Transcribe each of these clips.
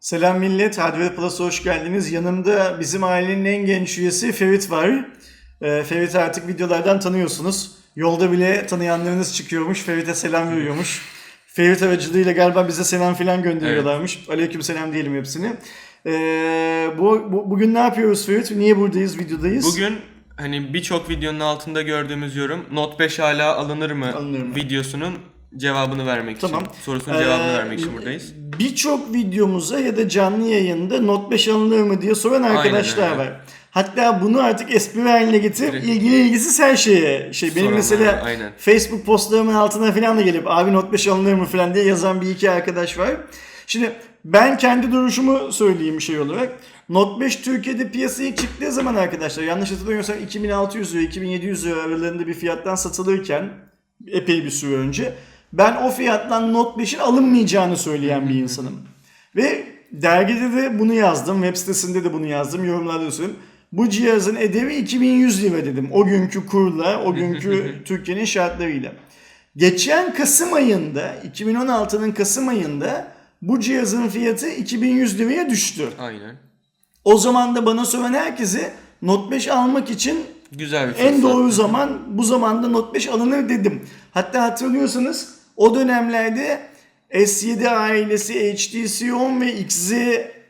Selam millet, Hardware Plus'a hoş geldiniz. Yanımda bizim ailenin en genç üyesi Ferit var. Ee, Ferit'i artık videolardan tanıyorsunuz. Yolda bile tanıyanlarınız çıkıyormuş, Ferit'e selam veriyormuş. Ferit aracılığıyla galiba bize selam falan gönderiyorlarmış. Aleyküm selam diyelim hepsini. Ee, bu, bu- bugün ne yapıyoruz Ferit? Niye buradayız, videodayız? Bugün hani birçok videonun altında gördüğümüz yorum Note 5 hala alınır mı, Alınır mı? videosunun cevabını vermek Tamam. için. Sorusunun cevabını Ee, vermek için buradayız. Birçok videomuza ya da canlı yayında Note 5 alınır mı diye soran arkadaşlar var. Hatta bunu artık espri haline getirip Direkt- ilgili ilgisiz her şeye şey benim Soranlar mesela aynen. Facebook postlarımın altına falan da gelip abi Note 5 alınır mı falan diye yazan bir iki arkadaş var. Şimdi ben kendi duruşumu söyleyeyim şey olarak. Note 5 Türkiye'de piyasaya ilk çıktığı zaman arkadaşlar yanlış hatırlamıyorsam 2600 lira 2700 lira aralığında bir fiyattan satılırken epey bir süre önce ben o fiyattan Note 5'in alınmayacağını söyleyen bir insanım. Ve dergide de bunu yazdım, web sitesinde de bunu yazdım, yorumlarda da söyledim. Bu cihazın edevi 2100 lira dedim. O günkü kurla, o günkü Türkiye'nin şartlarıyla. Geçen Kasım ayında, 2016'nın Kasım ayında bu cihazın fiyatı 2100 liraya düştü. Aynen. O zaman da bana soran herkese Note 5 almak için Güzel bir fırsat. en doğru zaman bu zamanda Note 5 alınır dedim. Hatta hatırlıyorsanız o dönemlerde S7 ailesi HTC 10 ve XZ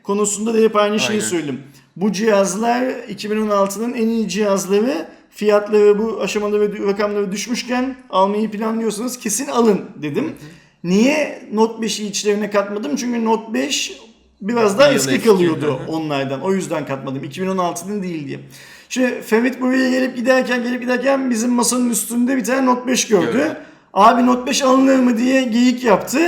konusunda da hep aynı şeyi Aynen. söyledim. Bu cihazlar 2016'nın en iyi cihazları fiyatları bu aşamaları ve rakamları düşmüşken almayı planlıyorsanız kesin alın dedim. Niye Note 5'i içlerine katmadım? Çünkü Note 5 biraz daha eski kalıyordu Hı hı. onlardan. O yüzden katmadım. 2016'nın değil diye. Şimdi Ferit buraya gelip giderken gelip giderken bizim masanın üstünde bir tane Note 5 gördü. Gördü. Abi Note 5 alınır mı diye geyik yaptı.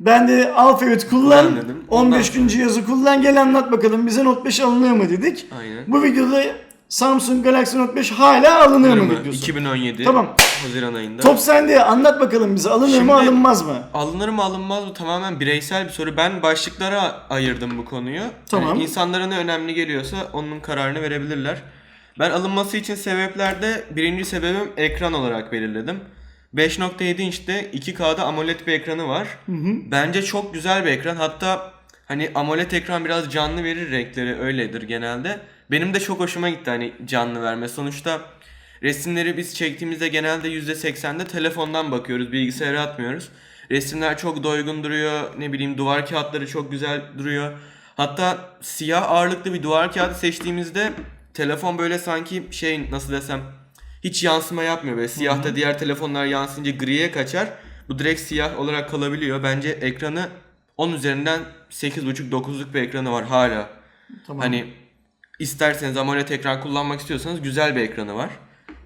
Ben de al Ferit kullan. Kullan dedim. Ondan 15 gün cihazı kullan gel anlat bakalım bize Note 5 alınır mı dedik. Aynen. Bu videoda Samsung Galaxy Note 5 hala alınır mı Alınır mı? diyorsun. 2017 Tamam. Haziran ayında. Top sende anlat bakalım bize alınır Şimdi- mı alınmaz mı? Alınır mı alınmaz mı tamamen bireysel bir soru. Ben başlıklara ayırdım bu konuyu. Tamam. Yani insanlara ne önemli geliyorsa onun kararını verebilirler. Ben alınması için sebeplerde birinci sebebim ekran olarak belirledim. 5.7 inçte 2K'da AMOLED bir ekranı var. Bence çok güzel bir ekran. Hatta hani AMOLED ekran biraz canlı verir renkleri öyledir genelde. Benim de çok hoşuma gitti hani canlı verme. Sonuçta resimleri biz çektiğimizde genelde %80'de telefondan bakıyoruz. Bilgisayara atmıyoruz. Resimler çok doygun duruyor. Ne bileyim duvar kağıtları çok güzel duruyor. Hatta siyah ağırlıklı bir duvar kağıdı seçtiğimizde telefon böyle sanki şey nasıl desem hiç yansıma yapmıyor. Böyle siyahta diğer telefonlar yansıyınca griye kaçar. Bu direkt siyah olarak kalabiliyor. Bence ekranı 10 üzerinden 8.5-9'luk bir ekranı var hala. Tamam. Hani isterseniz AMOLED ekran kullanmak istiyorsanız güzel bir ekranı var.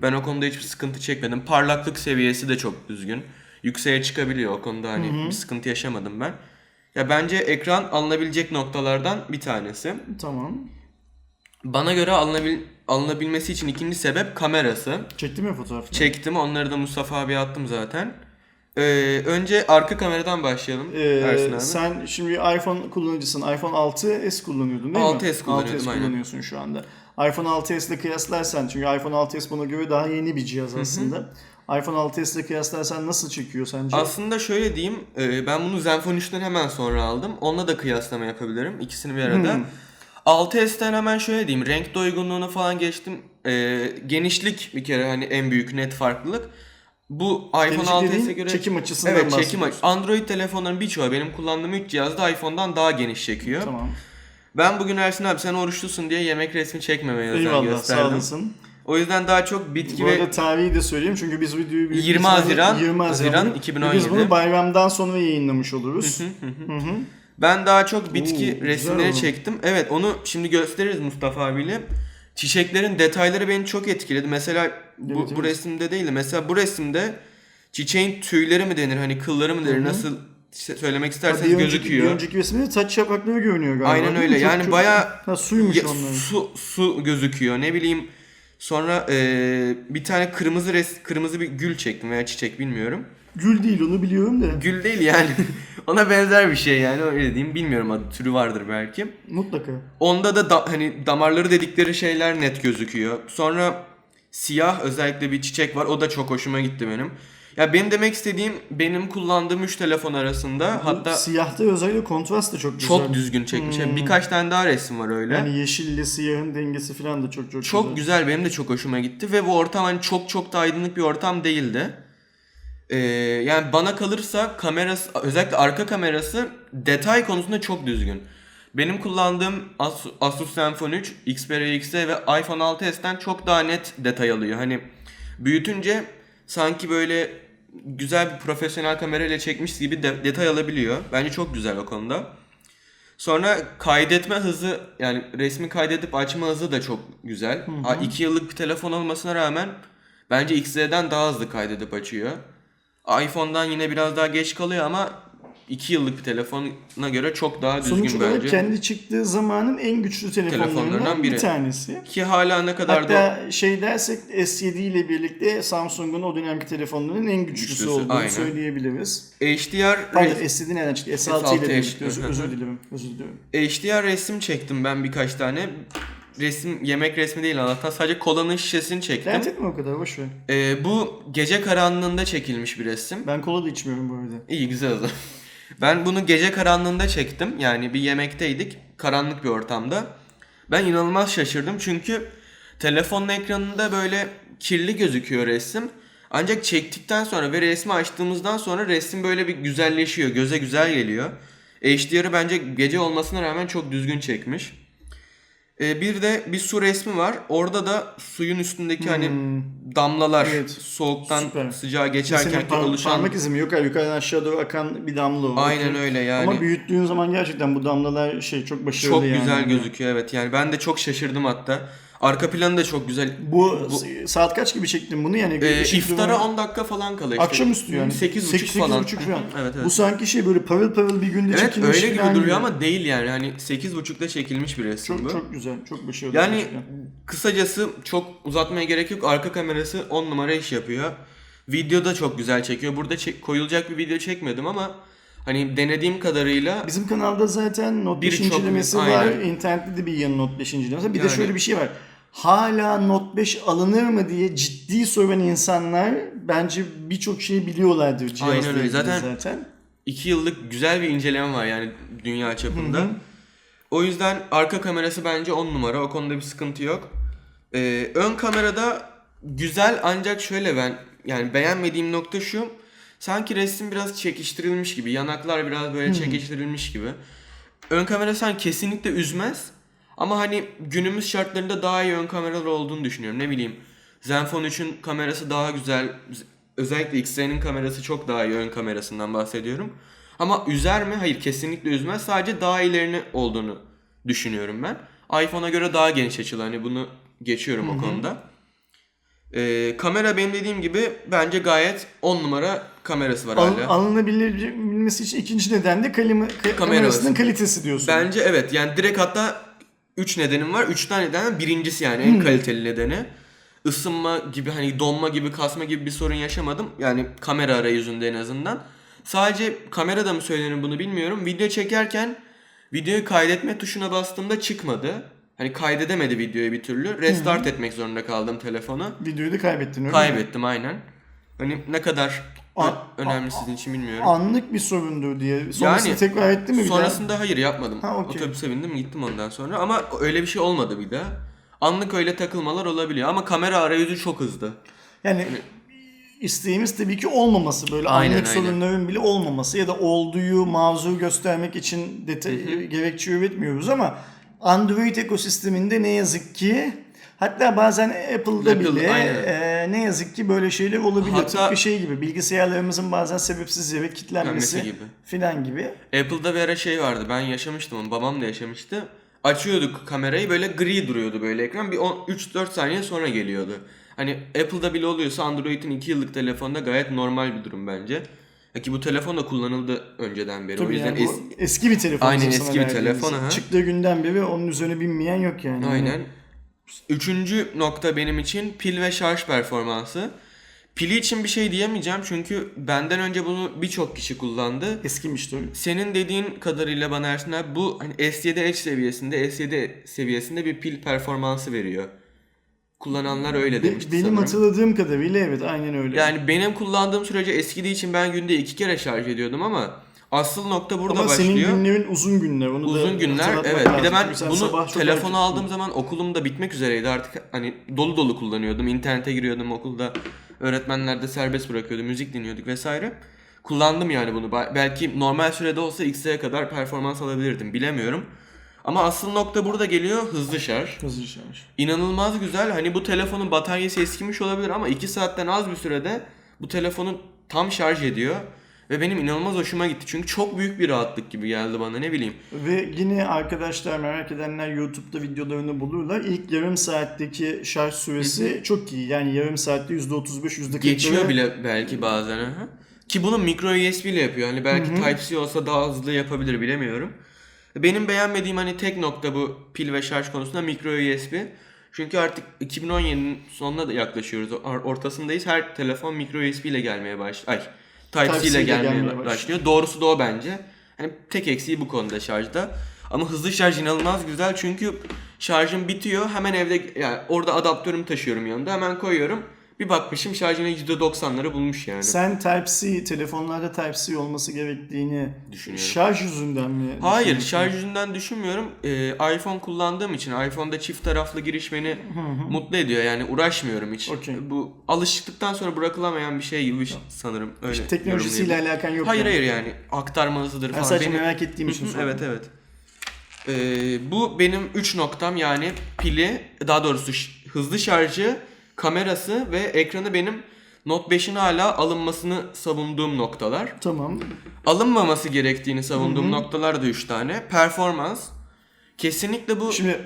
Ben o konuda hiçbir sıkıntı çekmedim. Parlaklık seviyesi de çok düzgün. Yükseğe çıkabiliyor o konuda hani bir sıkıntı yaşamadım ben. Ya bence ekran alınabilecek noktalardan bir tanesi. Tamam. Bana göre alınabil alınabilmesi için ikinci sebep kamerası. Çektin mi fotoğrafını? Çektim onları da Mustafa abiye attım zaten. Ee, önce arka kameradan başlayalım Ee, Ersin abi. sen şimdi iPhone kullanıcısın. iPhone 6s kullanıyordun değil mi? 6s kullanıyordum, 6s aynen. kullanıyorsun şu anda. iPhone 6s ile kıyaslarsan çünkü iPhone 6s buna göre daha yeni bir cihaz aslında. iPhone 6s ile kıyaslarsan nasıl çekiyor sence? Aslında şöyle diyeyim, e, ben bunu Zenfone 3'ten hemen sonra aldım. Onunla da kıyaslama yapabilirim. İkisini bir arada. Hmm. 6S'ten hemen şöyle diyeyim, renk doygunluğunu falan geçtim. E, genişlik bir kere hani en büyük net farklılık. Bu iPhone Genişlik 6s'e dediğin göre... çekim açısından Evet çekim. Android telefonların birçoğu benim kullandığım 3 cihazda iPhone'dan daha geniş çekiyor. Tamam. Ben bugün Ersin abi sen oruçlusun diye yemek resmi çekmemeye özen Eyvallah sağ gösterdim. olasın. O yüzden daha çok bitki Bu ve arada tarihi de söyleyeyim çünkü biz videoyu büyük 20 ihtimalle- Haziran- 20 Haziran Haziran 2017. Biz bunu bayramdan sonra yayınlamış oluruz. Hı hı. Ben daha çok bitki Oo, resimleri çektim. Evet onu şimdi gösteririz Mustafa abiyle. Çiçeklerin detayları beni çok etkiledi. Mesela bu, Evet, bu evet. resimde değil de mesela bu resimde çiçeğin tüyleri mi denir hani kılları mı denir nasıl işte söylemek isterseniz bir önceki, gözüküyor. Bir önceki resimde saç yaprakları görünüyor galiba. Aynen öyle. Çok- Yani çok- bayağı Ha, suymuş Ya, onların. su su gözüküyor. Ne bileyim sonra eee, bir tane kırmızı res kırmızı bir gül çektim veya çiçek bilmiyorum. Gül değil onu biliyorum da. Gül değil yani. Ona benzer bir şey yani öyle diyeyim. Bilmiyorum adı türü vardır belki. Mutlaka. Onda da, da hani damarları dedikleri şeyler net gözüküyor. Sonra siyah özellikle bir çiçek var. O da çok hoşuma gitti benim. Ya benim demek istediğim benim kullandığım 3 telefon arasında hatta Siyahta özellikle kontrast da çok güzel. çok düzgün çekmiş. Yani Birkaç tane daha resim var öyle. Yani yeşille siyahın dengesi falan da çok çok, Çok güzel. güzel benim de çok hoşuma gitti ve bu ortam hani çok çok da aydınlık bir ortam değildi. Ee, yani bana kalırsa kamerası özellikle arka kamerası detay konusunda çok düzgün. Benim kullandığım Asus, Asus Zenfone 3, Xperia XE ve iPhone 6s'ten çok daha net detay alıyor. Hani büyütünce sanki böyle güzel bir profesyonel kamerayla çekmiş gibi de- detay alabiliyor. Bence çok güzel o konuda. Sonra kaydetme hızı yani resmi kaydedip açma hızı da çok güzel. 2 yıllık bir telefon olmasına rağmen bence XZ'den daha hızlı kaydedip açıyor. iPhone'dan yine biraz daha geç kalıyor ama 2 yıllık bir telefona göre çok daha düzgün Sonuç olarak bence. kendi çıktığı zamanın en güçlü telefonlarından Telefonlarından bir biri. tanesi. Ki hala ne kadar da Hatta şey dersek S7 ile birlikte Samsung'un o dönemki telefonlarının en güçlüsü, Güçlüsü, olduğunu aynen. söyleyebiliriz. HDR Pardon res- S7 nereden çıktı? S6, S6 ile birlikte. Özür, özür dilerim. Özür diliyorum. HDR resim çektim ben birkaç tane. Resim yemek resmi değil Allah'tan sadece kolanın şişesini çektim. Dert etme o kadar boş ver. Ee, bu gece karanlığında çekilmiş bir resim. Ben kola da içmiyorum bu arada. İyi güzel o zaman. Ben bunu gece karanlığında çektim. Yani bir yemekteydik. Karanlık bir ortamda. Ben inanılmaz şaşırdım çünkü telefonun ekranında böyle kirli gözüküyor resim. Ancak çektikten sonra ve resmi açtığımızdan sonra resim böyle bir güzelleşiyor. Göze güzel geliyor. HDR'ı bence gece olmasına rağmen çok düzgün çekmiş. Ee, bir de bir su resmi var. Orada da suyun üstündeki hani damlalar Hmm. Evet. soğuktan Süper. sıcağa geçerken par- oluşan parmak izi mi? Yok yukarıdan aşağı doğru akan bir damla o. Aynen öyle yani. Ama büyüttüğün zaman gerçekten bu damlalar şey çok başarılı Çok yani. güzel gözüküyor evet. Yani ben de çok şaşırdım hatta. Arka planı da çok güzel. Bu, saat kaç gibi çektin bunu yani? Işık iftara durumu- 10 dakika falan kala işte. Akşamüstü yani. 8.30 Sekiz- falan. sekiz buçuk falan. evet evet. Bu sanki şey böyle parıl parıl bir günde evet çekilmiş öyle gibi falan duruyor ama değil yani. Hani 8.30'da çekilmiş bir resim Çok bu. çok güzel, çok başarılı. yani gerçekten. kısacası çok uzatmaya gerek yok. Arka kamerası 10 numara iş yapıyor. Video da çok güzel çekiyor. Burada çek- koyulacak bir video çekmedim ama hani denediğim kadarıyla Bizim kanalda zaten Note 5 Birçok- incelemesi var. aynen. İnternette de bir yanı Note 5 incelemesi. Bir de Yani- şöyle bir şey var. Hala Note 5 alınır mı diye ciddi soran insanlar bence birçok şeyi biliyorlardır cihazla Aynen öyle. ilgili Zaten- zaten. 2 yıllık güzel bir inceleme var yani dünya çapında. O yüzden arka kamerası bence 10 numara. O konuda bir sıkıntı yok. Ee, ön kamerada güzel ancak şöyle ben yani beğenmediğim nokta şu. Sanki resim biraz çekiştirilmiş gibi. Yanaklar biraz böyle çekiştirilmiş gibi. Ön kamera sen kesinlikle üzmez. Ama hani günümüz şartlarında daha iyi ön kameralar olduğunu düşünüyorum. Ne bileyim Zenfone 3'ün kamerası daha güzel. Özellikle XZ'nin kamerası çok daha iyi ön kamerasından bahsediyorum. Ama üzer mi? Hayır kesinlikle üzmez. Sadece daha ilerini olduğunu düşünüyorum ben. iPhone'a göre daha geniş açılı. Hani bunu geçiyorum o konuda. Ee, kamera benim dediğim gibi bence gayet 10 numara kamerası var Al, hala. alınabilmesi için ikinci neden de kalima, ka- kamerasının kalitesi diyorsun. Bence evet yani direkt hatta 3 nedenim var. 3 tane neden birincisi yani en kaliteli nedeni. Isınma gibi hani donma gibi kasma gibi bir sorun yaşamadım. Yani kamera arayüzünde en azından. Sadece kamerada mı söylenir bunu bilmiyorum. Video çekerken videoyu kaydetme tuşuna bastığımda çıkmadı. Hani kaydedemedi videoyu bir türlü. Restart etmek zorunda kaldım telefonu. Videoyu da kaybettin öyle mi? Kaybettim aynen. Hani ne kadar A- ö- önemli sizin için bilmiyorum. Anlık bir sorundur diye. Sonrasında Yani tekrar etti mi bir daha? Sonrasında hayır yapmadım. Ha, okey. Otobüse bindim gittim ondan sonra ama öyle bir şey olmadı bir daha. Anlık öyle takılmalar olabiliyor ama kamera arayüzü çok hızlı. Yani isteğimiz tabii ki olmaması böyle Aynen, anlık aynen. sorunların bile olmaması ya da olduğu mazur göstermek için detay gerekçe üretmiyoruz ama Android ekosisteminde ne yazık ki hatta bazen Apple'da Apple, bile aynen. e, ne yazık ki böyle şeyler olabiliyor. Hatta- Tıpkı şey gibi bilgisayarlarımızın bazen sebepsiz yere kilitlenmesi gibi. filan gibi. Apple'da bir ara şey vardı ben yaşamıştım onu babam da yaşamıştı. Açıyorduk kamerayı böyle gri duruyordu böyle ekran bir 3-4 saniye sonra geliyordu. Hani Apple'da bile oluyorsa Android'in 2 yıllık telefonda gayet normal bir durum bence. Ya ki bu telefon da kullanıldı önceden beri. o Tabii yüzden yani es- eski bir telefon. Aynen, eski bir telefon, aha. Çıktığı günden beri onun üzerine binmeyen yok yani. Aynen. Üçüncü nokta benim için pil ve şarj performansı. Pili için bir şey diyemeyeceğim çünkü benden önce bunu birçok kişi kullandı. Eskimiş tabii. Senin dediğin kadarıyla bana Ersin abi bu hani S7 Edge seviyesinde, S7 seviyesinde bir pil performansı veriyor. kullananlar öyle Be- demişti benim sanırım. hatırladığım kadarıyla evet aynen öyle. Yani benim kullandığım sürece eskidiği için ben günde iki kere şarj ediyordum ama asıl nokta burada Ama başlıyor. senin günlerin uzun günler. Onu da Uzun günler hatırlatmak evet. Bir de lazım. ben Çünkü sen bunu sabah çok telefonu erken- aldığım zaman okulum da bitmek üzereydi artık hani dolu dolu kullanıyordum. İnternete giriyordum okulda. Öğretmenler de serbest bırakıyordu. Müzik dinliyorduk vesaire. Kullandım yani bunu. Ba- Belki normal sürede olsa X'e kadar performans alabilirdim. Bilemiyorum. Ama asıl nokta burada geliyor hızlı şarj. Hızlı şarj. İnanılmaz güzel. Hani bu telefonun bataryası eskimiş olabilir ama 2 saatten az bir sürede bu telefonu tam şarj ediyor. Ve benim inanılmaz hoşuma gitti. Çünkü çok büyük bir rahatlık gibi geldi bana ne bileyim. Ve yine arkadaşlar merak edenler YouTube'da videolarını bulurlar. İlk yarım saatteki şarj süresi çok iyi. Yani yarım saatte %35 %40 Geçiyor bile belki bazen. aha. Ki bunu micro USB ile yapıyor. Hani belki Type-C olsa daha hızlı yapabilir bilemiyorum. Benim beğenmediğim hani tek nokta bu pil ve şarj konusunda micro USB. Çünkü artık 2017'nin sonuna da yaklaşıyoruz. Or- Ortasındayız. Her telefon micro USB ile gelmeye başlıyor. Ay, Type-C ile gelmeye gelmeye başlıyor. başlıyor. Doğrusu da o bence. Hani tek eksiği bu konuda şarjda. Ama hızlı şarj inanılmaz güzel çünkü şarjım bitiyor. Hemen evde yani orada adaptörümü taşıyorum yanımda. Hemen koyuyorum. Bir bakmışım şarjını %90'ları bulmuş yani. Sen Type-C, telefonlarda Type-C olması gerektiğini Düşünüyorum. şarj yüzünden mi? Hayır şarj yüzünden düşünmüyorum. Ee, iPhone kullandığım için iPhone'da çift taraflı giriş beni mutlu ediyor. Yani uğraşmıyorum hiç. Okey. Bu alıştıktan sonra bırakılamayan bir şey gibi sanırım. Öyle Teknolojisiyle yorumlayabilirim. alakan yok. Hayır yani. hayır yani aktarma hızıdır Ben falan. sadece Benim- merak ettiğim için sordum. evet evet. Ee, bu benim 3 noktam yani pili daha doğrusu hızlı şarjı, kamerası ve ekranı benim Note 5'in hala alınmasını savunduğum noktalar. Tamam. Alınmaması gerektiğini savunduğum noktalar da 3 tane. Performans. Kesinlikle bu Şimdi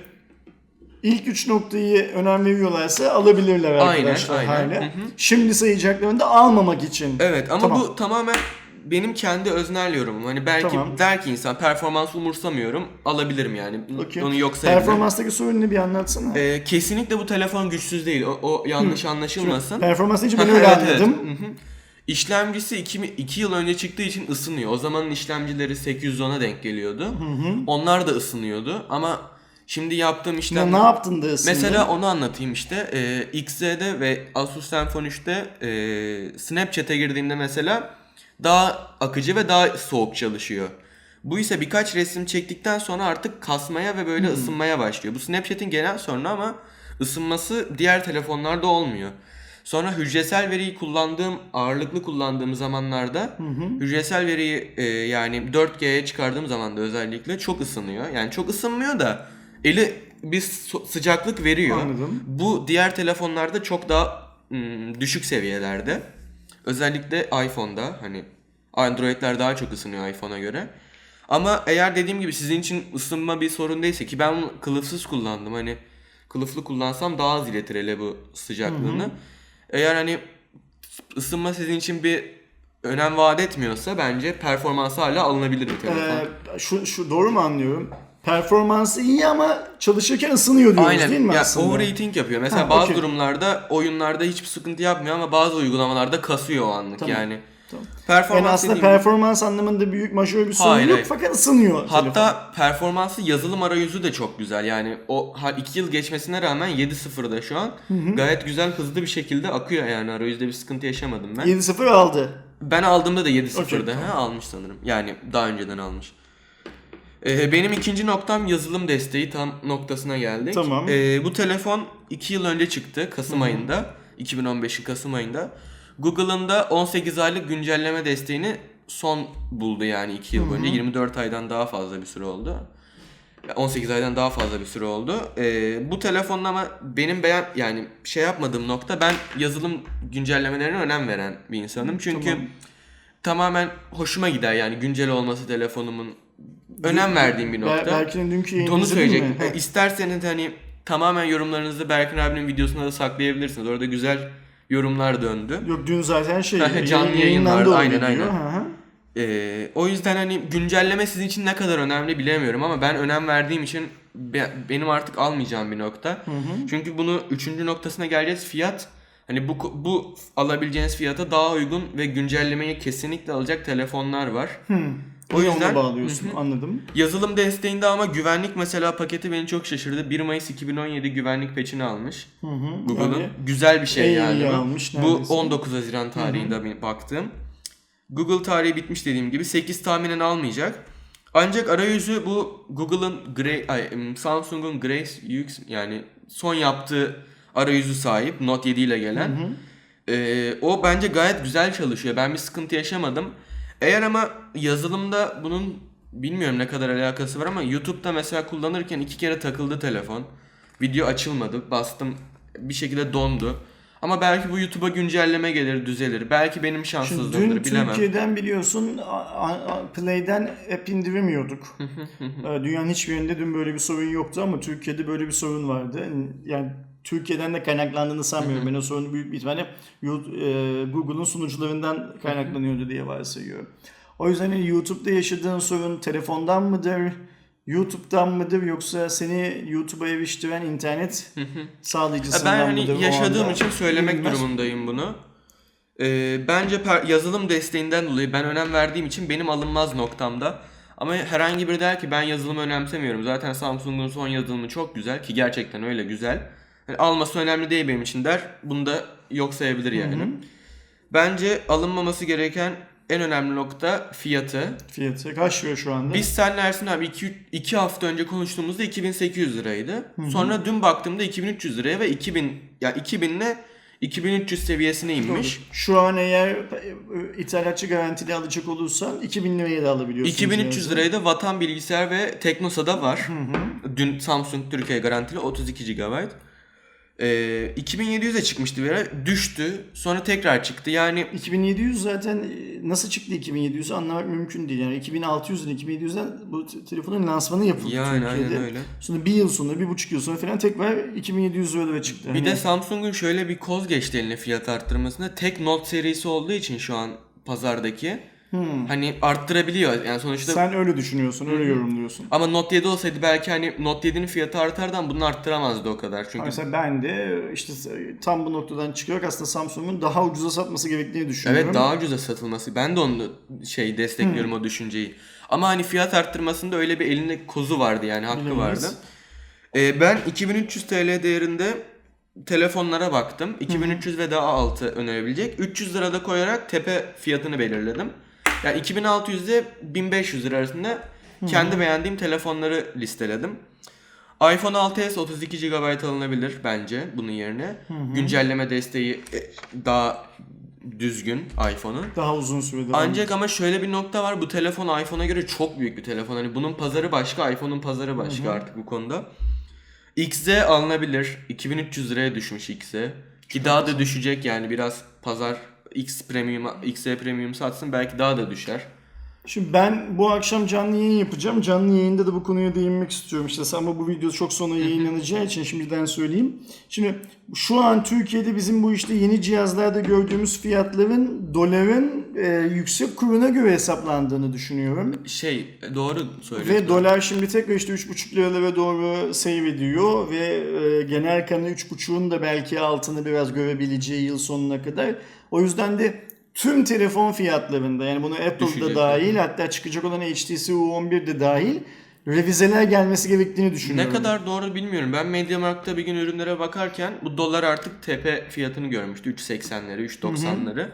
ilk üç noktayı önem veriyorlarsa alabilirler Aynen, arkadaşlar aynen. hala. Hı hı. Şimdi sayacaklarını da almamak için. Evet ama Tamam. bu tamamen benim kendi öznel yorumum. Hani belki Tamam. der ki insan performans umursamıyorum alabilirim yani. Okey. Onu yok sayabilirim. Performanstaki sorununu bir anlatsana. Ee, kesinlikle bu telefon güçsüz değil. O, o yanlış anlaşılmasın. Performans deyince ben öyle evet, evet. anladım. Hı hı. İşlemcisi 2 yıl önce çıktığı için ısınıyor. O zamanın işlemcileri 810'a denk geliyordu. Onlar da ısınıyordu ama şimdi yaptığım işlem Ne, ne yaptın da ısındın? Mesela onu anlatayım işte. Ee, XZ'de ve Asus Zenfone 3'te e, Snapchat'e girdiğimde mesela daha akıcı ve daha soğuk çalışıyor. Bu ise birkaç resim çektikten sonra artık kasmaya ve böyle ısınmaya başlıyor. Bu Snapchat'in genel sorunu ama ısınması diğer telefonlarda olmuyor. Sonra hücresel veriyi kullandığım, ağırlıklı kullandığım zamanlarda hücresel veriyi e, yani 4G'ye çıkardığım zaman da özellikle çok ısınıyor. Yani çok ısınmıyor da eli bir sıcaklık veriyor. Anladım. Bu diğer telefonlarda çok daha ım, düşük seviyelerde. Özellikle iPhone'da hani Android'ler daha çok ısınıyor iPhone'a göre. Ama eğer dediğim gibi sizin için ısınma bir sorun değilse ki ben kılıfsız kullandım hani kılıflı kullansam daha az iletir hele bu sıcaklığını. Eğer hani ısınma sizin için bir önem vaat etmiyorsa bence performansı hala alınabilir bir telefon. Ee, şu, şu doğru mu anlıyorum? Performansı iyi ama çalışırken ısınıyor diyoruz Aynen. değil mi ya, aslında? Overheating yapıyor. Mesela Ha, bazı okey. durumlarda oyunlarda hiçbir sıkıntı yapmıyor ama bazı uygulamalarda kasıyor o anlık Tamam, yani. tamam. Performans Yani aslında dediğim gibi- performans anlamında büyük majör bir sorun Hayır, yok hayır. fakat ısınıyor. telefon. Hatta performansı yazılım arayüzü de çok güzel. Yani o 2 yıl geçmesine rağmen 7.0'da şu an. Gayet güzel hızlı bir şekilde akıyor yani arayüzde bir sıkıntı yaşamadım ben. 7-0 aldı. Ben aldığımda da 7.0'da Okey, ha, almış sanırım. Yani daha önceden almış. Ee, benim ikinci noktam yazılım desteği tam noktasına geldik. Tamam. Ee, bu telefon 2 yıl önce çıktı Kasım ayında. 2015'in Kasım ayında. Google'ın da 18 aylık güncelleme desteğini son buldu yani 2 yıl boyunca. 24 aydan daha fazla bir süre oldu. 18 aydan daha fazla bir süre oldu. Ee, bu telefonun ama benim beğen yani şey yapmadığım nokta ben yazılım güncellemelerine önem veren bir insanım. Çünkü Tamam. tamamen hoşuma gider yani güncel olması telefonumun önem verdiğim bir nokta. Berkin'in dünkü yayını Onu söyleyecektim. mi? İsterseniz hani tamamen yorumlarınızı Berkin abinin videosuna da saklayabilirsiniz. Orada güzel yorumlar döndü. Yok dün zaten şey Canlı yayın- yayın yayınlandı vardı, o aynen, aynen. Hı hı. Ee, o yüzden hani güncelleme sizin için ne kadar önemli bilemiyorum ama ben önem verdiğim için be- benim artık almayacağım bir nokta. Çünkü bunu üçüncü noktasına geleceğiz fiyat. Hani bu bu alabileceğiniz fiyata daha uygun ve güncellemeyi kesinlikle alacak telefonlar var. O yüzden- ona bağlıyorsun. Anladım. Yazılım desteğinde ama güvenlik mesela paketi beni çok şaşırdı. 1 Mayıs 2017 güvenlik patch'ini almış. Hı hı. Google'ın. Yani Güzel bir şey en yani. iyi almış Bu neredeyse. 19 Haziran tarihinde bir baktım. Google tarihi bitmiş dediğim gibi 8 tahminen almayacak. Ancak arayüzü bu Google'ın em, Samsung'un Grace UX yani son yaptığı arayüzü sahip Note 7 ile gelen. Ee, o bence gayet güzel çalışıyor. Ben bir sıkıntı yaşamadım. Eğer ama yazılımda bunun bilmiyorum ne kadar alakası var ama YouTube'da mesela kullanırken iki kere takıldı telefon. Video açılmadı. Bastım bir şekilde dondu. Ama belki bu YouTube'a güncelleme gelir, düzelir. Belki benim şanssızlığımdır dün bilemem. Türkiye'den biliyorsun Play'den app indiremiyorduk. Ee, Dünyanın hiçbir yerinde dün böyle bir sorun yoktu ama Türkiye'de böyle bir sorun vardı. Yani Türkiye'den de kaynaklandığını sanmıyorum. ben o sorunu büyük bir ihtimalle e, Google'un sunucularından kaynaklanıyordu diye varsayıyorum. O yüzden hani YouTube'da yaşadığın sorun telefondan mıdır? YouTube'dan mıdır yoksa seni YouTube'a eriştiren internet sağlayıcısından ben mıdır? hani o yaşadığım anda? için söylemek Bilinmez. durumundayım bunu. Ee, bence yazılım desteğinden dolayı ben önem verdiğim için benim alınmaz noktamda. Ama herhangi biri der ki ben yazılımı önemsemiyorum. Zaten Samsung'un son yazılımı çok güzel ki gerçekten öyle güzel. Yani alması önemli değil benim için der. Bunu da yok sayabilir yani. Bence alınmaması gereken en önemli nokta fiyatı. Fiyatı kaç lira şu anda? Biz seninle Ersin abi 2 hafta önce konuştuğumuzda 2800 liraydı. Sonra dün baktığımda 2300 liraya ve 2000 ya 2000 ile 2300 seviyesine inmiş. Şu an eğer e, ithalatçı garantili alacak olursan 2000 liraya da alabiliyorsun. 2300 cihazı. liraya da Vatan Bilgisayar ve Teknosa'da var. Dün Samsung Türkiye garantili 32 GB. Ee, 2700'e çıkmıştı bir ara. Düştü. Sonra tekrar çıktı. Yani 2700 zaten e, nasıl çıktı 2700'ü anlamak mümkün değil. Yani 2600'den 2700'den bu t- telefonun lansmanı yapıldı yani Türkiye'de. aynen öyle. Sonra bir yıl sonra, bir buçuk yıl sonra falan tekrar 2700 liraya çıktı. Bir Hani de Samsung'un şöyle bir koz geçti eline fiyat arttırmasında. Tek Note serisi olduğu için şu an pazardaki hani arttırabiliyor. Yani sonuçta sen öyle düşünüyorsun, öyle yorumluyorsun. ama Note 7 olsaydı belki hani Note 7'nin fiyatı artardı ama bunu arttıramazdı o kadar. Çünkü Mesela ben de işte tam bu noktadan çıkarak aslında Samsung'un daha ucuza satması gerektiğini düşünüyorum. evet daha ucuza satılması. Ben de onu şey destekliyorum o düşünceyi. Ama hani fiyat arttırmasında öyle bir elinde kozu vardı yani hakkı Bilemeyiz. vardı. Ee, ben 2300 TL değerinde telefonlara baktım. 2300 ve daha altı önerebilecek. 300 lira da koyarak tepe fiyatını belirledim. Yani 2600 ile 1500 lira arasında kendi beğendiğim telefonları listeledim. iPhone 6s 32 GB alınabilir bence bunun yerine. Güncelleme desteği e, daha düzgün iPhone'un. Daha uzun sürede. Ancak ama şöyle bir nokta var. Bu telefon iPhone'a göre çok büyük bir telefon. Hani bunun pazarı başka, iPhone'un pazarı başka artık bu konuda. XZ alınabilir. 2300 liraya düşmüş XZ. Ki daha da düşecek yani biraz pazar X Premium, XZ Premium satsın belki daha da düşer. Şimdi ben bu akşam canlı yayın yapacağım. Canlı yayında da bu konuya değinmek istiyorum. İşte sen bu video çok sonra yayınlanacağı için şimdiden söyleyeyim. Şimdi şu an Türkiye'de bizim bu işte yeni cihazlarda gördüğümüz fiyatların doların e, yüksek kuruna göre hesaplandığını düşünüyorum. Şey doğru söylüyorsun. Ve dolar şimdi tekrar işte 3,5 liralara doğru seyrediyor ve e, genel kanı 3,5'un da belki altını biraz görebileceği yıl sonuna kadar. O yüzden de tüm telefon fiyatlarında yani bunu Apple'da Düşecek. dahil hatta çıkacak olan HTC U11 de dahil revizeler gelmesi gerektiğini Ne düşünüyorum. kadar doğru bilmiyorum. Ben MediaMarkt'ta bir gün ürünlere bakarken bu dolar artık tepe fiyatını görmüştü. 3.80'leri, 3.90'ları.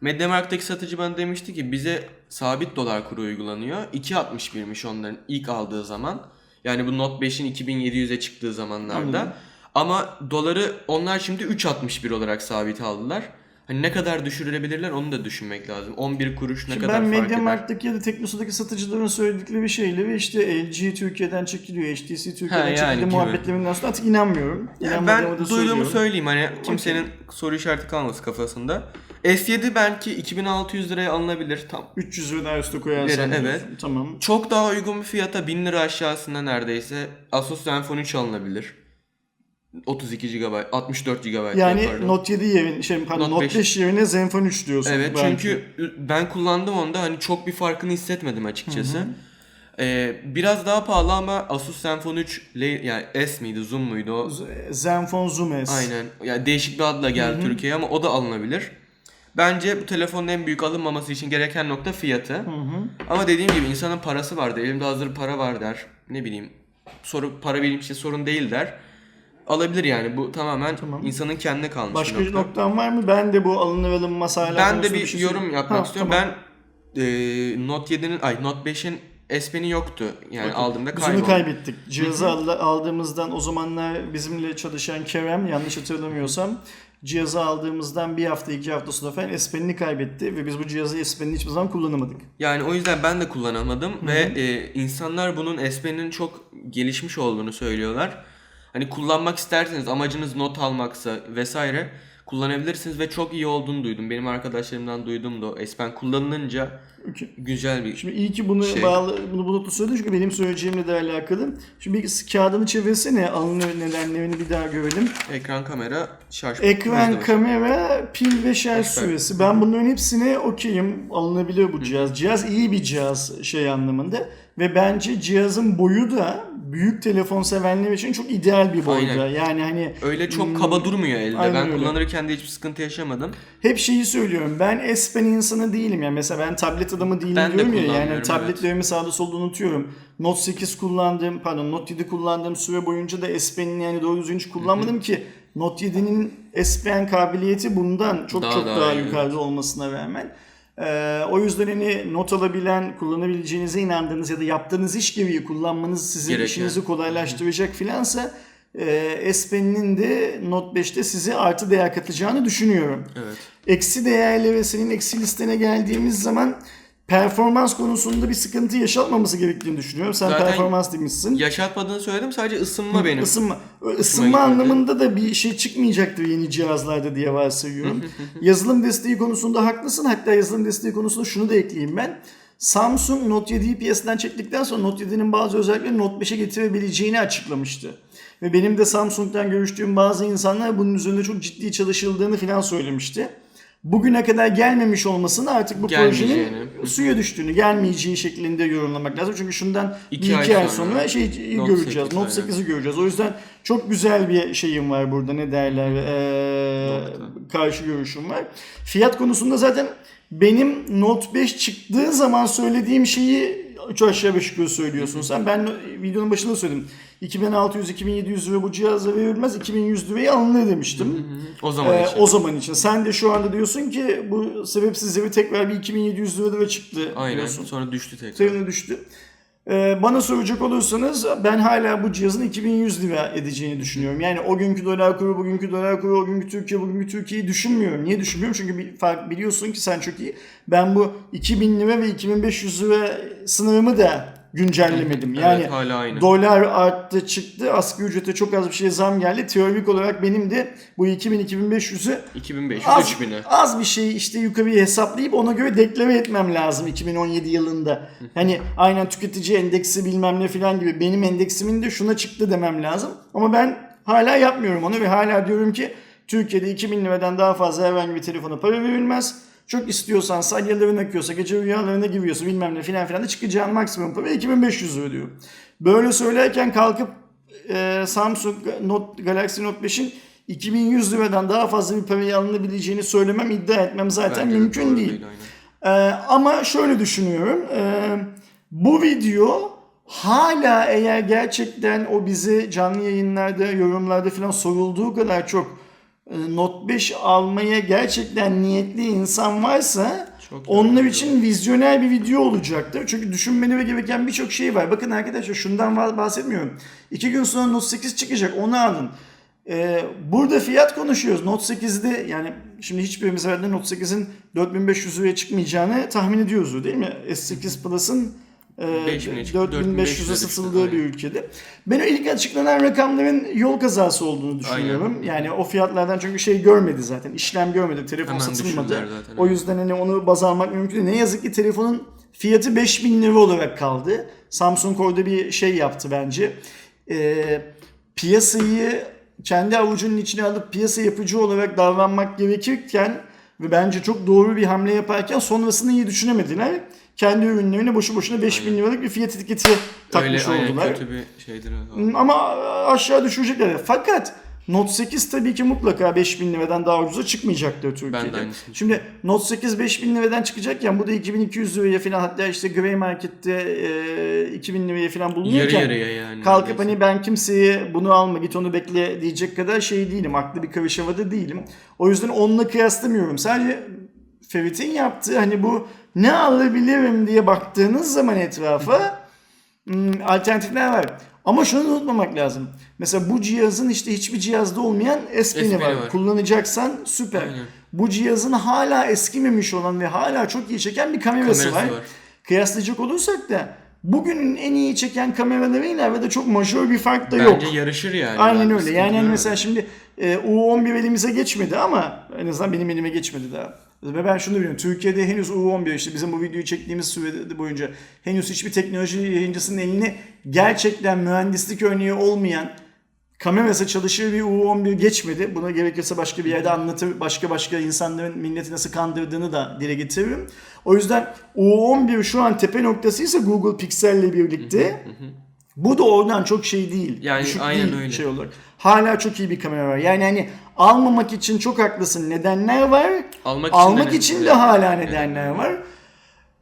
MediaMarkt'taki satıcı bana demişti ki bize sabit dolar kuru uygulanıyor. 2.61'miş onların ilk aldığı zaman. Yani bu Note 5'in 2700'e çıktığı zamanlarda. Anladım. Ama doları onlar şimdi 3.61 olarak sabit aldılar. Hani ne kadar düşürebilirler onu da düşünmek lazım. 11 kuruş ne Şimdi kadar ben fark eder? MediaMarkt'taki ya da Teknosa'daki satıcıların söyledikleri şeyleri işte LG Türkiye'den çekiliyor, HTC Türkiye'den yani çekiliyor gibi. muhabbetlerinden sonra artık inanmıyorum. Yani ben duyduğumu söylüyorum. söyleyeyim hani kimsenin soru işareti kalması kafasında. S7 belki 2600 liraya alınabilir tam. 300 lira daha üstü koyarsan. Evet, evet. Tamam. Çok daha uygun bir fiyata 1000 lira aşağısında neredeyse Asus Zenfone 3 alınabilir. 32 GB, 64 GB Yani pardon. Note 7 yerine, şey, pardon, Note Note 5. 5 yerine Zenfone 3 diyorsun. Evet belki. çünkü ben kullandım onda hani çok bir farkını hissetmedim açıkçası. Ee, biraz daha pahalı ama Asus Zenfone 3 le- yani S miydi Zoom muydu o? Zenfone Zoom S. Aynen. Yani değişik bir adla geldi Türkiye'ye ama o da alınabilir. Bence bu telefonun en büyük alınmaması için gereken nokta fiyatı. Ama dediğim gibi insanın parası vardır. Elimde hazır para var der. Ne bileyim. Soru para benim için sorun değil der. Alabilir yani. Bu tamamen insanın kendine kalmış Başka bir nokta. noktan var mı? Ben de bu alınır alınmaz hala Ben de bir şey yorum yapmak istiyorum. tamam. Ben e, Note 7'nin ay Note 5'in S Pen'i yoktu. Yani aldığımda Biz onu kayboldu. kaybettik. Cihazı al- aldığımızdan o zamanlar bizimle çalışan Kerem yanlış hatırlamıyorsam cihazı aldığımızdan bir hafta iki hafta sonra falan S-Pen'ini kaybetti ve biz bu cihazı S-Pen'ini hiçbir zaman kullanamadık. Yani o yüzden ben de kullanamadım ve e, insanlar bunun S Pen'in çok gelişmiş olduğunu söylüyorlar. Hani kullanmak isterseniz amacınız not almaksa vesaire kullanabilirsiniz ve çok iyi olduğunu duydum. Benim arkadaşlarımdan duydum da o S Pen kullanılınca güzel bir Şimdi iyi ki bunu Şey- bağlı, bunu bulutlu söyledin çünkü benim söyleyeceğimle de alakalı. Şimdi bir kağıdını çevirsene, alın nedenlerini bir daha görelim. ekran kamera şarj Ekran, kamera, pil ve şarj Ekran. süresi. Ben bunların hepsine okeyim. Alınabilir bu cihaz. Cihaz iyi bir cihaz şey anlamında. Ve bence cihazın boyu da büyük telefon sevenler için çok ideal bir boyda. Aynen. Yani hani Öyle çok Hmm, kaba durmuyor elde. aynen ben öyle. kullanırken de hiçbir sıkıntı yaşamadım. hep şeyi söylüyorum. Ben S Pen insanı değilim. Yani mesela ben tablet adamı değilim Ben de diyorum ya. Yani kullanmıyorum, tabletlerimi sağda solda unutuyorum. Note 8 kullandığım, pardon Note 7 kullandığım süre boyunca da S Pen'in yani doğru düzgün hiç kullanmadım ki Note 7'nin S Pen kabiliyeti bundan çok Daha çok daha daha, yukarıda olmasına rağmen. Ee, o yüzden hani not alabilen, kullanabileceğinize inandığınız ya da yaptığınız iş gibi kullanmanız sizin Gereken. işinizi kolaylaştıracak filansa e, S Pen'in de Note 5'te size artı değer katacağını düşünüyorum. Evet. Eksi değerli ve senin eksi listene geldiğimiz zaman performans konusunda bir sıkıntı yaşatmaması gerektiğini düşünüyorum. Sen Zaten performans demişsin. Yaşatmadığını söyledim sadece ısınma benim. Isınma, ısınma gitmedi. anlamında da bir şey çıkmayacaktır yeni cihazlarda diye varsayıyorum. yazılım desteği konusunda haklısın. Hatta yazılım desteği konusunda şunu da ekleyeyim ben. Samsung Note 7'yi piyasadan çektikten sonra Note 7'nin bazı özellikleri Note 5'e getirebileceğini açıklamıştı. Ve benim de Samsung'dan görüştüğüm bazı insanlar bunun üzerinde çok ciddi çalışıldığını falan söylemişti. Bugüne kadar gelmemiş olmasını artık bu projenin suya düştüğünü, gelmeyeceği şeklinde yorumlamak lazım. Çünkü şundan İki bir ay iki ay sonra sonra şey Note göreceğiz. 8 Note aynen. 8'i göreceğiz. O yüzden çok güzel bir şeyim var burada ne derler ee, karşı görüşüm var. Fiyat konusunda zaten benim Note 5 çıktığı zaman söylediğim şeyi 3 aşağı 5 yukarı söylüyorsun sen. Ben videonun başında söyledim. 2600-2700 lira bu cihaza verilmez 2100 liraya alınır demiştim. O zaman Ee, için. o zaman için. Sen de şu anda diyorsun ki bu sebepsiz yere tekrar bir 2700 lira çıktı Aynen. diyorsun. Sonra düştü tekrar. Seninle düştü. Ee, bana soracak olursanız ben hala bu cihazın 2100 lira edeceğini düşünüyorum. Yani o günkü dolar kuru, bugünkü dolar kuru, o günkü Türkiye, bugünkü Türkiye'yi düşünmüyorum. Niye düşünmüyorum? Çünkü bir fark biliyorsun ki sen çok iyi. Ben bu 2000 lira ve 2500 lira sınırımı da güncellemedim. Evet, Yani hala aynı. dolar arttı çıktı, asgari ücrete çok az bir şey zam geldi. Teorik olarak benim de bu 2000-2500'ü 2500 az, 3000'e. az bir şey işte yukarıya hesaplayıp ona göre deklare etmem lazım 2017 yılında. Hani aynen tüketici endeksi bilmem ne falan gibi benim endeksimin de şuna çıktı demem lazım. Ama ben hala yapmıyorum onu ve hala diyorum ki Türkiye'de 2000 liradan daha fazla herhangi bir telefona para verilmez. Çok istiyorsan salyaların akıyorsa, gece rüyalarına giriyorsa bilmem ne filan filan da çıkacağın maksimum para 2500 lira diyor. Böyle söylerken kalkıp e, Samsung Note, Galaxy Note 5'in 2100 liradan daha fazla bir paraya alınabileceğini söylemem, iddia etmem zaten Bence mümkün değil. aynen. Ee, ama şöyle düşünüyorum. Ee, bu video hala eğer gerçekten o bize canlı yayınlarda, yorumlarda falan sorulduğu kadar çok e, Note 5 almaya gerçekten niyetli insan varsa Çok onlar güzel için vizyoner bir video olacaktır. Çünkü düşünmeni gereken birçok şey var. Bakın arkadaşlar şundan bah- bahsetmiyorum. İki gün sonra Note 8 çıkacak onu alın. Ee, burada fiyat konuşuyoruz. Note 8'de yani şimdi hiçbirimiz herhalde Note 8'in 4500 liraya çıkmayacağını tahmin ediyoruz değil mi? S8 Plus'ın 5000'e çıktı, 4500'e 4500'e satıldığı bir ülkede. Ben ilk açıklanan rakamların yol kazası olduğunu düşünüyorum. Yani o fiyatlardan çünkü şey görmedi zaten. işlem görmedi. Telefon Hemen satılmadı. zaten, O yüzden hani onu baz almak mümkün değil. Ne yazık ki telefonun fiyatı 5000 lira olarak kaldı. Samsung orada bir şey yaptı bence. Ee, piyasayı kendi avucunun içine alıp piyasa yapıcı olarak davranmak gerekirken ve bence çok doğru bir hamle yaparken sonrasını iyi düşünemediler. Kendi ürünlerine boşu boşuna 5000 liralık bir fiyat etiketi takmış Öyle oldular. kötü bir şeydir. evet. Ama aşağı düşürecekler. Fakat Note 8 tabii ki mutlaka 5000 liradan daha ucuza çıkmayacaktır Türkiye'de. Ben de Şimdi Note 8 5000 liradan çıkacakken bu da 2200 liraya falan hatta işte Grey Market'te e, 2000 liraya falan Yarı bulunuyorken yarıya yani. kalkıp hani ben kimseye bunu alma git onu bekle diyecek kadar şey değilim. Aklı bir karış havada değilim. O yüzden onunla kıyaslamıyorum. Sadece Ferit'in yaptığı hani bu ne alabilirim diye baktığınız zaman etrafa hmm, alternatifler var. Ama şunu unutmamak lazım. Mesela bu cihazın işte hiçbir cihazda olmayan S Pen'i S Pen'i var. var. Kullanacaksan süper. Aynen. Bu cihazın hala eskimemiş olan ve hala çok iyi çeken bir kamerası, Kamerası var. var. Kıyaslayacak olursak da bugünün en iyi çeken kameralarıyla arada çok majör bir fark da yok. Bence yarışır yani. Aynen öyle. Yani hani mesela şimdi e, U11 elimize geçmedi ama en azından benim elime geçmedi daha. Ve ben şunu biliyorum. Türkiye'de henüz U11 işte bizim bu videoyu çektiğimiz sürede boyunca henüz hiçbir teknoloji yayıncısının eline gerçekten mühendislik örneği olmayan kamerası çalışır bir U11 geçmedi. Buna gerekirse başka bir yerde anlatır. Başka başka insanların milleti nasıl kandırdığını da dile getiririm. O yüzden U11 şu an tepe noktasıysa Google Pixel ile birlikte. Bu da oradan çok şey değil. Yani Düşük aynen değil öyle. şey olarak. Hala çok iyi bir kamera var. Yani hani almamak için çok haklısın. Nedenler var. Almak için Almak de için de hala nedenler var.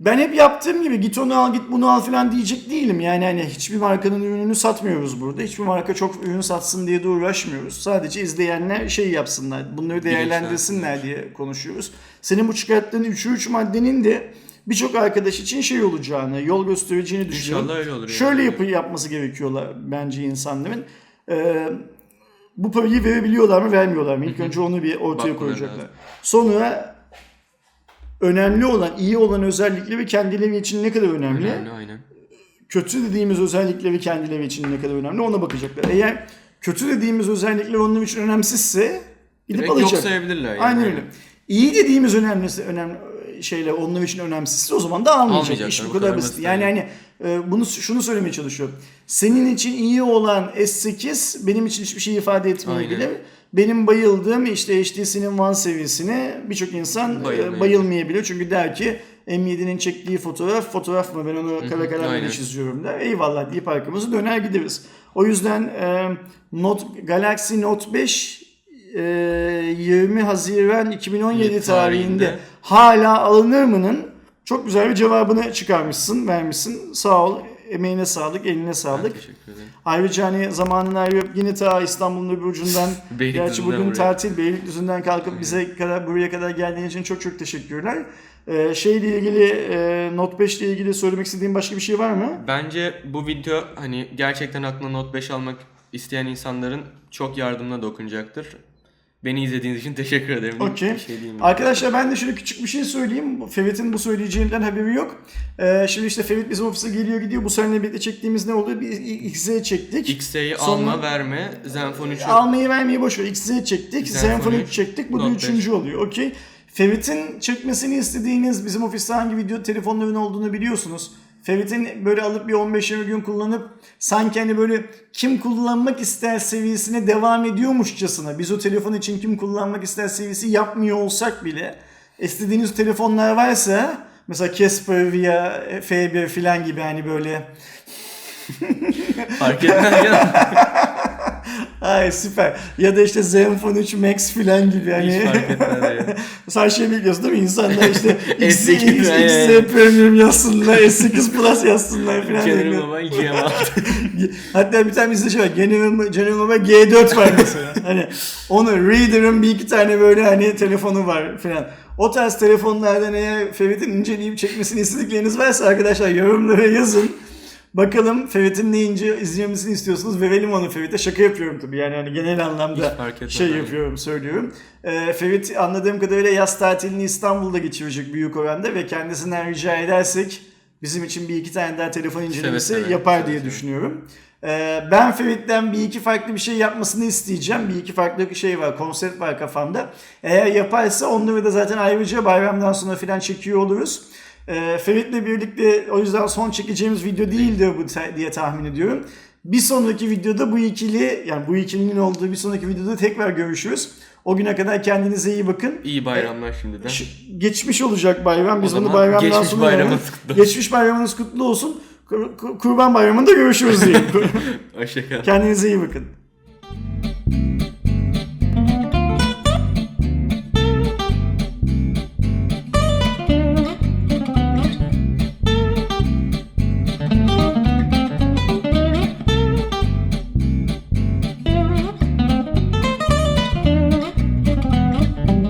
Ben hep yaptığım gibi git onu al git bunu al falan diyecek değilim. Yani hani hiçbir markanın ürününü satmıyoruz burada. Hiçbir marka çok ürün satsın diye de uğraşmıyoruz. Sadece izleyenler şey yapsınlar. Bunları değerlendirsinler diye konuşuyoruz. Senin bu çıkarttığın 3'ü 3 maddenin de birçok arkadaş için şey olacağını, yol göstereceğini düşünüyorum. İnşallah öyle olur yani. Şöyle yapı yapması gerekiyorlar bence insanların. Ee, bu parayı verebiliyorlar mı vermiyorlar mı? İlk önce onu bir ortaya Bakmaları koyacaklar. lazım. Sonra önemli olan, iyi olan özellikleri kendileri için ne kadar önemli? Önemli aynen. Kötü dediğimiz özellikleri kendileri için ne kadar önemli ona bakacaklar. Eğer kötü dediğimiz özellikler onun için önemsizse gidip Direkt yok alacak. sayabilirler yani. Aynen öyle. İyi dediğimiz önemlisi önemli şeyler onlar için önemsizse o zaman da almayacak. İş bu kadar, kadar basit. basit Yani yani. hani e, bunu şunu söylemeye çalışıyorum. Senin için iyi olan S8 benim için hiçbir şey ifade etmeyebilir. Aynen. Benim bayıldığım işte HTC'nin One seviyesine birçok insan e, Bayılmayabilir. bayılmayabilir. Çünkü der ki M7'nin çektiği fotoğraf fotoğraf mı ben onu kara kalemle çiziyorum der. Eyvallah deyip arkamızı döner gideriz. O yüzden e, Note, Galaxy Note 5 e, 20 Haziran 2017 tarihinde tarihinde hala alınır mı'nın çok güzel bir cevabını çıkarmışsın, vermişsin. Sağ ol. Emeğine sağlık, eline sağlık. Teşekkür ederim. Ayrıca hani zamanını ayırıp yine ta İstanbul'un öbür ucundan gerçi bugün buraya. tatil Beylikdüzü'nden kalkıp bize kadar buraya kadar geldiğin için çok çok teşekkürler. Ee, şeyle ilgili e, Note 5 ile ilgili söylemek istediğin başka bir şey var mı? Bence bu video hani gerçekten aklına Note 5 almak isteyen insanların çok yardımına dokunacaktır. Beni izlediğiniz için teşekkür ederim. Okey. Şey diyeyim. Arkadaşlar ben de şöyle küçük bir şey söyleyeyim. Ferit'in bu söyleyeceğimden haberi yok. Ee, şimdi işte Ferit bizim ofise geliyor gidiyor. Bu seninle birlikte çektiğimiz ne oluyor? Bir XZ çektik. Sonra- alma verme Zenfone 3'ü Almayı vermeyi boş ver. XZ çektik. Zenfone Zenfone 3 üç, çektik. Bu da üçüncü oluyor. Okey. Ferit'in çekmesini istediğiniz bizim ofiste hangi video telefonların olduğunu biliyorsunuz. Ferit'in böyle alıp bir 15-20 gün kullanıp sanki hani böyle kim kullanmak ister seviyesine devam ediyormuşçasına biz o telefon için kim kullanmak ister seviyesi yapmıyor olsak bile istediğiniz telefonlar varsa mesela Casper veya F1 falan gibi hani böyle fark etmez. Ay süper. Ya da işte Zenfone 3 Max filan gibi hani. Hiç fark etmez. Sen şey biliyorsun değil mi? İnsanlar işte X, S8 X, aynen. XZ Premium yazsınlar, S8 Plus yazsınlar filan. General. Mobile GM6. Hatta bir tane bizde şey var. General, Mobile G4 var mesela. hani onu Reader'ın bir iki tane böyle hani telefonu var filan. O tarz telefonlardan eğer Ferit'in inceleyip çekmesini istedikleriniz varsa arkadaşlar yorumlara yazın. Bakalım Ferit'in ne ince izlemesini istiyorsunuz. Verelim onu Ferit'e. Şaka yapıyorum tabii yani hani genel anlamda şey yapıyorum söylüyorum. Ee, Ferit anladığım kadarıyla yaz tatilini İstanbul'da geçirecek büyük oranda ve kendisinden rica edersek bizim için bir iki tane daha telefon incelemesi seve, yapar seve diye seve. düşünüyorum. Ee, ben Ferit'ten bir iki farklı bir şey yapmasını isteyeceğim. Bir iki farklı şey var, konsept var kafamda. Eğer yaparsa onları da zaten ayrıca bayramdan sonra filan çekiyor oluruz. Ee, Ferit'le birlikte o yüzden son çekeceğimiz video değildir bu diye tahmin ediyorum. Bir sonraki videoda bu ikili yani bu ikilinin olduğu bir sonraki videoda tekrar görüşürüz. O güne kadar kendinize iyi bakın. İyi bayramlar şimdiden. Geçmiş olacak bayram. Biz bunu bayramdan geçmiş sonra bayramınız kutlu. Geçmiş bayramınız kutlu olsun. Kur- kur- Kurban bayramında görüşürüz diyeyim. Hoşçakalın. Kendinize iyi bakın.